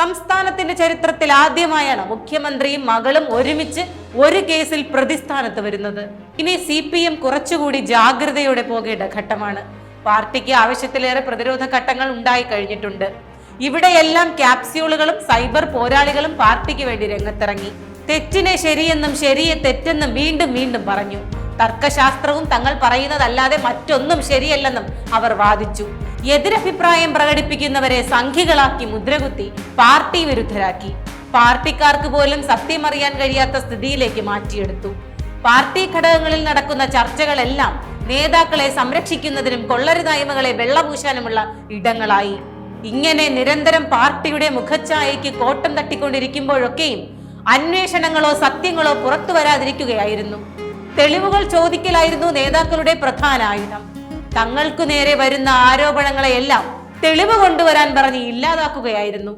സംസ്ഥാനത്തിന്റെ ചരിത്രത്തിൽ ആദ്യമായാണ് മുഖ്യമന്ത്രിയും മകളും ഒരുമിച്ച് ഒരു കേസിൽ പ്രതിസ്ഥാനത്ത് വരുന്നത്. ഇനി സി പി എം കുറച്ചുകൂടി ജാഗ്രതയോടെ പോകേണ്ട ഘട്ടമാണ്. പാർട്ടിക്ക് ആവശ്യത്തിലേറെ പ്രതിരോധ ഘട്ടങ്ങൾ ഉണ്ടായി കഴിഞ്ഞിട്ടുണ്ട്. ഇവിടെയെല്ലാം ക്യാപ്സ്യൂളുകളും സൈബർ പോരാളികളും പാർട്ടിക്ക് വേണ്ടി രംഗത്തിറങ്ങി. തെറ്റിനെ ശരിയെന്നും ശരിയെ തെറ്റെന്നും വീണ്ടും വീണ്ടും പറഞ്ഞു. തർക്കശാസ്ത്രവും തങ്ങൾ പറയുന്നതല്ലാതെ മറ്റൊന്നും ശരിയല്ലെന്നും അവർ വാദിച്ചു. എതിരഭിപ്രായം പ്രകടിപ്പിക്കുന്നവരെ സംഘികളാക്കി മുദ്രകുത്തി പാർട്ടി വിരുദ്ധരാക്കി. പാർട്ടിക്കാർക്ക് പോലും സത്യം അറിയാൻ കഴിയാത്ത സ്ഥിതിയിലേക്ക് മാറ്റിയെടുത്തു. പാർട്ടി ഘടകങ്ങളിൽ നടക്കുന്ന ചർച്ചകളെല്ലാം നേതാക്കളെ സംരക്ഷിക്കുന്നതിനും കൊള്ളരുതായ്മകളെ വെള്ളപൂശാനുമുള്ള ഇടങ്ങളായി. ഇങ്ങനെ നിരന്തരം പാർട്ടിയുടെ മുഖച്ഛായയ്ക്ക് കോട്ടം തട്ടിക്കൊണ്ടിരിക്കുമ്പോഴൊക്കെയും അന്വേഷണങ്ങളോ സത്യങ്ങളോ പുറത്തു വരാതിരിക്കുകയായിരുന്നു. തെളിവുകൾ ചോദിക്കലായിരുന്നു നേതാക്കളുടെ പ്രധാന ആയുധം. തങ്ങൾക്കു നേരെ വരുന്ന ആരോപണങ്ങളെയെല്ലാം തെളിവ് കൊണ്ടുവരാൻ പറഞ്ഞ് ഇല്ലാതാക്കുകയായിരുന്നു.